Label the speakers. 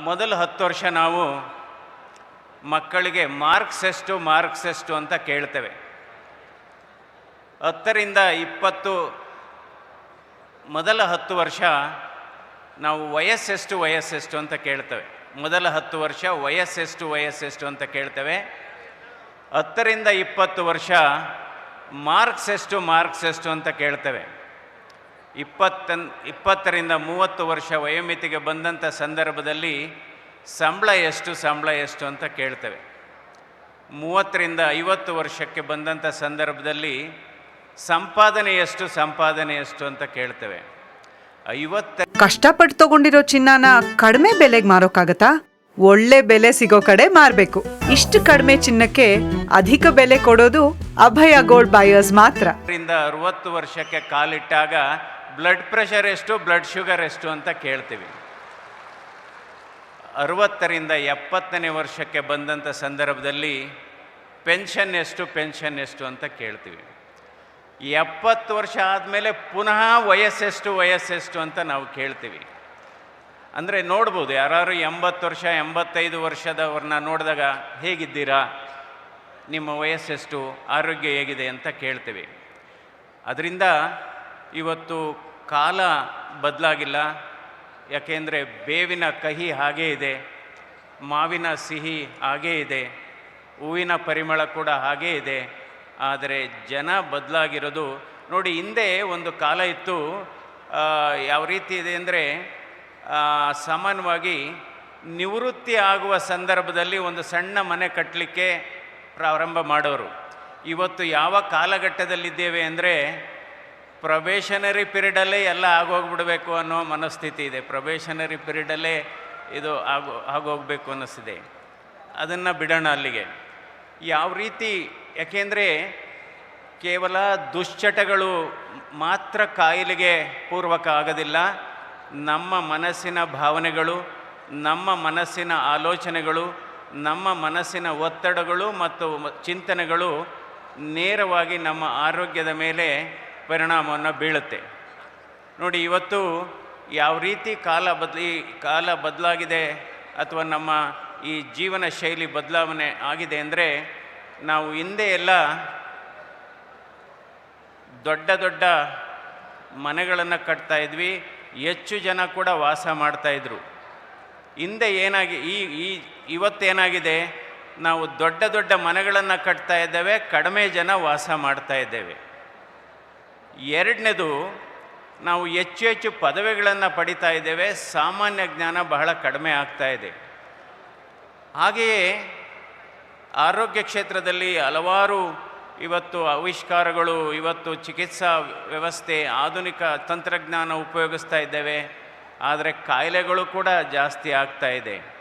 Speaker 1: ಮೊದಲ ಹತ್ತು ವರ್ಷ ನಾವು ಮಕ್ಕಳಿಗೆ ಮಾರ್ಕ್ಸ್ ಎಷ್ಟು ಮಾರ್ಕ್ಸ್ ಎಷ್ಟು ಅಂತ ಕೇಳ್ತೇವೆ. ಹತ್ತರಿಂದ ಇಪ್ಪತ್ತು ಮೊದಲ ಹತ್ತು ವರ್ಷ ನಾವು ವಯಸ್ಸೆಷ್ಟು ವಯಸ್ಸೆಷ್ಟು ಅಂತ ಕೇಳ್ತೇವೆ. ಮೊದಲ ಹತ್ತು ವರ್ಷ ವಯಸ್ಸೆಷ್ಟು ವಯಸ್ಸೆಷ್ಟು ಅಂತ ಕೇಳ್ತೇವೆ. ಹತ್ತರಿಂದ ಇಪ್ಪತ್ತು ವರ್ಷ ಮಾರ್ಕ್ಸ್ ಎಷ್ಟು ಮಾರ್ಕ್ಸ್ ಎಷ್ಟು ಅಂತ ಕೇಳ್ತೇವೆ. ಇಪ್ಪತ್ತನ್ ಇಪ್ಪತ್ತರಿಂದ ಮೂವತ್ತು ವರ್ಷ ವಯೋಮಿತಿಗೆ ಬಂದಂಥ ಸಂದರ್ಭದಲ್ಲಿ ಸಂಬಳ ಎಷ್ಟು ಸಂಬಳ ಎಷ್ಟು ಅಂತ ಕೇಳ್ತೇವೆ. ಮೂವತ್ತರಿಂದ ಐವತ್ತು ವರ್ಷಕ್ಕೆ ಬಂದಂಥ ಸಂದರ್ಭದಲ್ಲಿ ಸಂಪಾದನೆ ಎಷ್ಟು ಸಂಪಾದನೆ ಎಷ್ಟು ಅಂತ ಕೇಳ್ತೇವೆ. ಐವತ್ತ
Speaker 2: ಕಷ್ಟಪಟ್ಟು ತಗೊಂಡಿರೋ ಚಿನ್ನನ ಕಡಿಮೆ ಬೆಲೆಗೆ ಮಾರೋಕ್ಕಾಗತ್ತಾ? ಒಳ್ಳೆ ಬೆಲೆ ಸಿಗೋ ಕಡೆ ಮಾರಬೇಕು. ಇಷ್ಟು ಕಡಿಮೆ ಚಿನ್ನಕ್ಕೆ ಅಧಿಕ ಬೆಲೆ ಕೊಡೋದು ಅಭಯ ಗೋಲ್ಡ್ ಬಾಯರ್ಸ್ ಮಾತ್ರ.
Speaker 1: ಅರುವತ್ತು ವರ್ಷಕ್ಕೆ ಕಾಲಿಟ್ಟಾಗ ಬ್ಲಡ್ ಪ್ರೆಷರ್ ಎಷ್ಟು ಬ್ಲಡ್ ಶುಗರ್ ಎಷ್ಟು ಅಂತ ಕೇಳ್ತೀವಿ. ಅರವತ್ತರಿಂದ ಎಪ್ಪತ್ತನೇ ವರ್ಷಕ್ಕೆ ಬಂದಂಥ ಸಂದರ್ಭದಲ್ಲಿ ಪೆನ್ಷನ್ ಎಷ್ಟು ಪೆನ್ಷನ್ ಎಷ್ಟು ಅಂತ ಕೇಳ್ತೀವಿ. ಎಪ್ಪತ್ತು ವರ್ಷ ಆದಮೇಲೆ ಪುನಃ ವಯಸ್ಸೆಷ್ಟು ವಯಸ್ಸೆಷ್ಟು ಅಂತ ನಾವು ಕೇಳ್ತೀವಿ. ಅಂದರೆ ನೋಡ್ಬೋದು ಯಾರು ಎಂಬತ್ತು ವರ್ಷ, ಎಂಬತ್ತೈದು ವರ್ಷದವ್ರನ್ನ ನೋಡಿದಾಗ ಹೇಗಿದ್ದೀರಾ? ನಿಮ್ಮ ವಯಸ್ಸೆಷ್ಟು ಆರೋಗ್ಯ ಹೇಗಿದೆ ಅಂತ ಕೇಳ್ತೀವಿ. ಅದರಿಂದ ಇವತ್ತು ಕಾಲ ಬದಲಾಗಿಲ್ಲ. ಯಾಕೆಂದರೆ ಬೇವಿನ ಕಹಿ ಹಾಗೇ ಇದೆ, ಮಾವಿನ ಸಿಹಿ ಹಾಗೇ ಇದೆ, ಹೂವಿನ ಪರಿಮಳ ಕೂಡ ಹಾಗೇ ಇದೆ. ಆದರೆ ಜನ ಬದಲಾಗಿರೋದು ನೋಡಿ, ಹಿಂದೆ ಒಂದು ಕಾಲ ಇತ್ತು ಯಾವ ರೀತಿ ಇದೆ ಅಂದರೆ ಸಾಮಾನ್ಯವಾಗಿ ನಿವೃತ್ತಿ ಆಗುವ ಸಂದರ್ಭದಲ್ಲಿ ಒಂದು ಸಣ್ಣ ಮನೆ ಕಟ್ಟಲಿಕ್ಕೆ ಪ್ರಾರಂಭ ಮಾಡೋರು. ಇವತ್ತು ಯಾವ ಕಾಲಘಟ್ಟದಲ್ಲಿದ್ದೇವೆ ಅಂದರೆ ಪ್ರೊಬೇಷನರಿ ಪಿರಿಯಡಲ್ಲೇ ಎಲ್ಲ ಆಗೋಗ್ಬಿಡಬೇಕು ಅನ್ನೋ ಮನಸ್ಥಿತಿ ಇದೆ. ಪ್ರೊಬೇಷನರಿ ಪಿರಿಯಡಲ್ಲೇ ಇದು ಆಗೋ, ಆಗೋಗಬೇಕು ಅನ್ನಿಸ್ತಿದೆ. ಅದನ್ನು ಬಿಡೋಣ ಅಲ್ಲಿಗೆ. ಯಾವ ರೀತಿ, ಯಾಕೆಂದರೆ ಕೇವಲ ದುಶ್ಚಟಗಳು ಮಾತ್ರ ಕಾಯಿಲೆಗೆ ಪೂರ್ವಕ ಆಗೋದಿಲ್ಲ. ನಮ್ಮ ಮನಸ್ಸಿನ ಭಾವನೆಗಳು, ನಮ್ಮ ಮನಸ್ಸಿನ ಆಲೋಚನೆಗಳು, ನಮ್ಮ ಮನಸ್ಸಿನ ಒತ್ತಡಗಳು ಮತ್ತು ಚಿಂತನೆಗಳು ನೇರವಾಗಿ ನಮ್ಮ ಆರೋಗ್ಯದ ಮೇಲೆ ಪರಿಣಾಮವನ್ನು ಬೀಳುತ್ತೆ. ನೋಡಿ, ಇವತ್ತು ಯಾವ ರೀತಿ ಕಾಲ ಬದಲಿ, ಕಾಲ ಬದಲಾಗಿದೆ ಅಥವಾ ನಮ್ಮ ಈ ಜೀವನ ಶೈಲಿ ಬದಲಾವಣೆ ಆಗಿದೆ ಅಂದರೆ ನಾವು ಹಿಂದೆ ಎಲ್ಲ ದೊಡ್ಡ ದೊಡ್ಡ ಮನೆಗಳನ್ನು ಕಟ್ತಾ ಇದ್ವಿ, ಹೆಚ್ಚು ಜನ ಕೂಡ ವಾಸ ಮಾಡ್ತಾಯಿದ್ರು ಹಿಂದೆ ಏನಾಗಿ, ಈ ಈ, ಇವತ್ತೇನಾಗಿದೆ, ನಾವು ದೊಡ್ಡ ದೊಡ್ಡ ಮನೆಗಳನ್ನು ಕಟ್ತಾ ಇದ್ದೇವೆ, ಕಡಿಮೆ ಜನ ವಾಸ ಮಾಡ್ತಾ ಇದ್ದೇವೆ. ಎರಡನೇದು, ನಾವು ಹೆಚ್ಚು ಹೆಚ್ಚು ಪದವಿಗಳನ್ನು ಪಡಿತಾ ಇದ್ದೇವೆ, ಸಾಮಾನ್ಯ ಜ್ಞಾನ ಬಹಳ ಕಡಿಮೆ ಆಗ್ತಾ ಇದೆ. ಹಾಗೆಯೇ ಆರೋಗ್ಯ ಕ್ಷೇತ್ರದಲ್ಲಿ ಹಲವಾರು ಇವತ್ತು ಆವಿಷ್ಕಾರಗಳು, ಇವತ್ತು ಚಿಕಿತ್ಸಾ ವ್ಯವಸ್ಥೆ, ಆಧುನಿಕ ತಂತ್ರಜ್ಞಾನ ಉಪಯೋಗಿಸ್ತಾ ಇದ್ದೇವೆ, ಆದರೆ ಕಾಯಿಲೆಗಳು ಕೂಡ ಜಾಸ್ತಿ ಆಗ್ತಾ ಇದೆ.